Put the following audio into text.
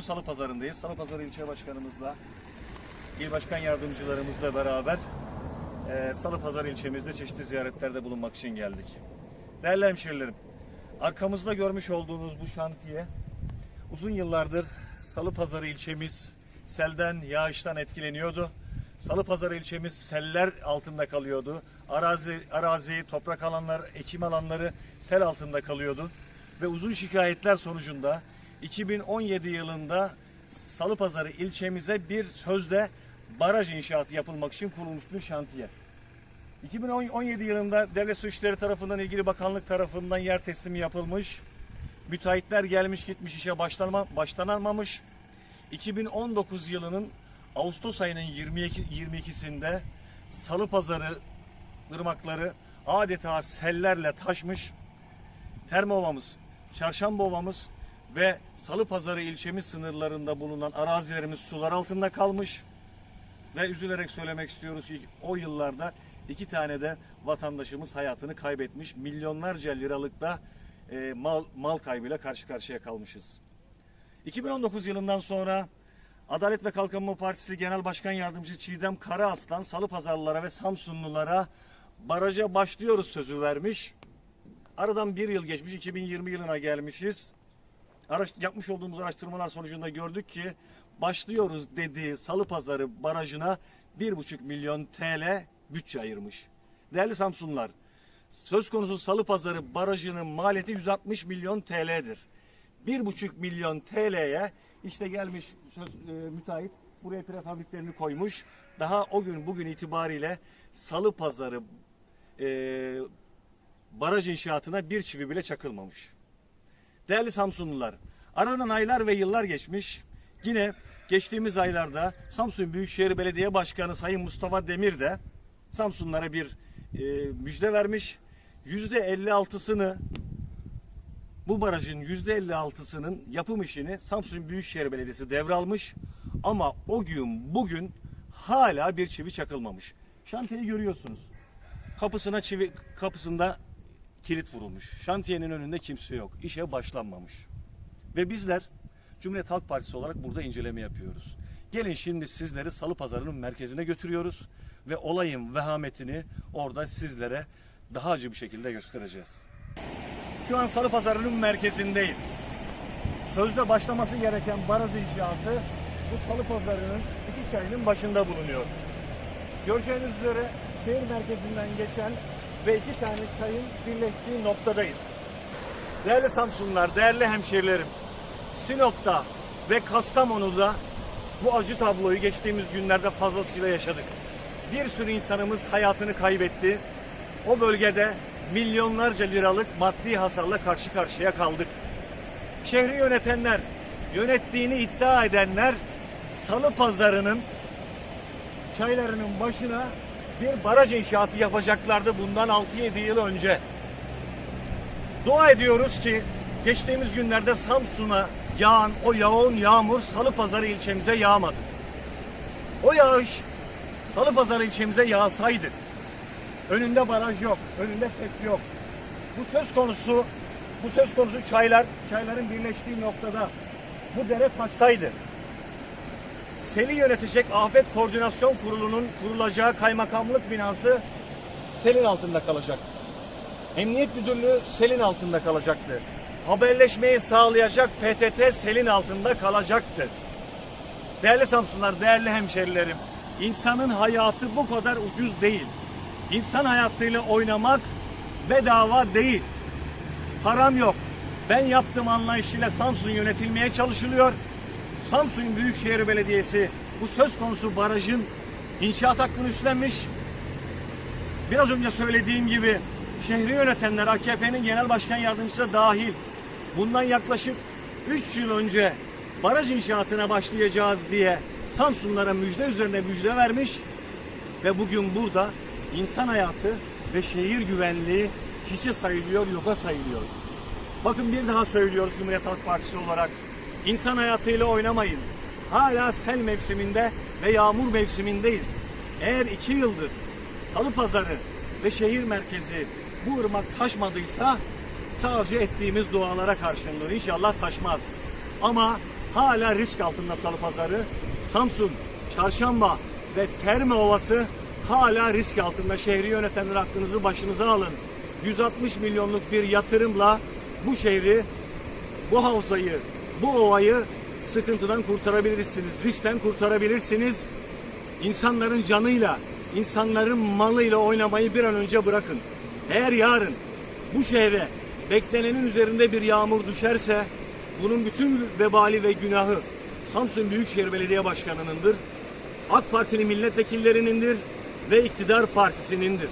Salı Pazarı'ndayız. Salı Pazarı ilçe başkanımızla, il başkan yardımcılarımızla beraber e, Salı Pazarı ilçemizde çeşitli ziyaretlerde bulunmak için geldik. Değerli hemşehrilerim, arkamızda görmüş olduğunuz bu şantiye uzun yıllardır Salı Pazarı ilçemiz selden, yağıştan etkileniyordu. Salı Pazarı ilçemiz seller altında kalıyordu. Arazi, arazi, toprak alanlar, ekim alanları sel altında kalıyordu. Ve uzun şikayetler sonucunda 2017 yılında Salı Pazarı ilçemize bir sözde baraj inşaatı yapılmak için kurulmuş bir şantiye. 2017 yılında Devlet Su İşleri tarafından ilgili bakanlık tarafından yer teslimi yapılmış. Müteahhitler gelmiş gitmiş işe başlanma, başlanamamış. 2019 yılının Ağustos ayının 22, 22'sinde Salı Pazarı ırmakları adeta sellerle taşmış. Termovamız, Çarşamba Ovamız ve Salı Pazarı ilçemiz sınırlarında bulunan arazilerimiz sular altında kalmış. Ve üzülerek söylemek istiyoruz ki o yıllarda iki tane de vatandaşımız hayatını kaybetmiş. Milyonlarca liralık da e, mal, mal kaybıyla karşı karşıya kalmışız. 2019 yılından sonra Adalet ve Kalkınma Partisi Genel Başkan Yardımcısı Çiğdem Karaaslan Salı Pazarlılara ve Samsunlulara baraja başlıyoruz sözü vermiş. Aradan bir yıl geçmiş 2020 yılına gelmişiz. Araş, yapmış olduğumuz araştırmalar sonucunda gördük ki başlıyoruz dediği Salı Pazarı barajına 1,5 milyon TL bütçe ayırmış. Değerli Samsunlular, söz konusu Salı Pazarı barajının maliyeti 160 milyon TL'dir. 1,5 milyon TL'ye işte gelmiş söz, e, müteahhit buraya prefabriklerini koymuş. Daha o gün bugün itibariyle Salı Pazarı e, baraj inşaatına bir çivi bile çakılmamış. Değerli Samsunlular, aradan aylar ve yıllar geçmiş. Yine geçtiğimiz aylarda Samsun Büyükşehir Belediye Başkanı Sayın Mustafa Demir de Samsunlara bir e, müjde vermiş. Yüzde 56'sını bu barajın yüzde 56'sının yapım işini Samsun Büyükşehir Belediyesi devralmış. Ama o gün bugün hala bir çivi çakılmamış. Şantiyeyi görüyorsunuz. Kapısına çivi kapısında kilit vurulmuş. Şantiyenin önünde kimse yok. İşe başlanmamış. Ve bizler Cumhuriyet Halk Partisi olarak burada inceleme yapıyoruz. Gelin şimdi sizleri Salı Pazarı'nın merkezine götürüyoruz ve olayın vehametini orada sizlere daha acı bir şekilde göstereceğiz. Şu an Salı Pazarı'nın merkezindeyiz. Sözde başlaması gereken baraj inşaatı bu Salı Pazarı'nın iki çayının başında bulunuyor. Göreceğiniz üzere şehir merkezinden geçen ve iki tane çayın birleştiği noktadayız. Değerli Samsunlular, değerli hemşehrilerim, Sinop'ta ve Kastamonu'da bu acı tabloyu geçtiğimiz günlerde fazlasıyla yaşadık. Bir sürü insanımız hayatını kaybetti. O bölgede milyonlarca liralık maddi hasarla karşı karşıya kaldık. Şehri yönetenler, yönettiğini iddia edenler Salı Pazarı'nın çaylarının başına bir baraj inşaatı yapacaklardı bundan 6-7 yıl önce. Dua ediyoruz ki geçtiğimiz günlerde Samsun'a yağan o yoğun yağmur Salı Pazarı ilçemize yağmadı. O yağış Salı Pazarı ilçemize yağsaydı önünde baraj yok, önünde set yok. Bu söz konusu bu söz konusu çaylar, çayların birleştiği noktada bu dere taşsaydı seli yönetecek Afet Koordinasyon Kurulu'nun kurulacağı kaymakamlık binası selin altında kalacaktı. Emniyet Müdürlüğü selin altında kalacaktı. Haberleşmeyi sağlayacak PTT selin altında kalacaktı. Değerli Samsunlar, değerli hemşerilerim, insanın hayatı bu kadar ucuz değil. İnsan hayatıyla oynamak bedava değil. Param yok. Ben yaptığım anlayışıyla Samsun yönetilmeye çalışılıyor. Samsun Büyükşehir Belediyesi bu söz konusu barajın inşaat hakkını üstlenmiş. Biraz önce söylediğim gibi şehri yönetenler AKP'nin genel başkan yardımcısı dahil bundan yaklaşık 3 yıl önce baraj inşaatına başlayacağız diye Samsunlara müjde üzerine müjde vermiş ve bugün burada insan hayatı ve şehir güvenliği hiçe sayılıyor, yoka sayılıyor. Bakın bir daha söylüyoruz Cumhuriyet Halk Partisi olarak. İnsan hayatıyla oynamayın. Hala sel mevsiminde ve yağmur mevsimindeyiz. Eğer iki yıldır Salı Pazarı ve şehir merkezi bu ırmak taşmadıysa sadece ettiğimiz dualara karşılığında inşallah taşmaz. Ama hala risk altında salı pazarı. Samsun, Çarşamba ve Terme Ovası hala risk altında. Şehri yönetenler aklınızı başınıza alın. 160 milyonluk bir yatırımla bu şehri, bu havzayı, bu ovayı sıkıntıdan kurtarabilirsiniz. Riskten kurtarabilirsiniz. İnsanların canıyla, insanların malıyla oynamayı bir an önce bırakın. Eğer yarın bu şehre beklenenin üzerinde bir yağmur düşerse bunun bütün vebali ve günahı Samsun Büyükşehir Belediye Başkanı'nındır. AK Partili milletvekillerinindir ve iktidar partisinindir.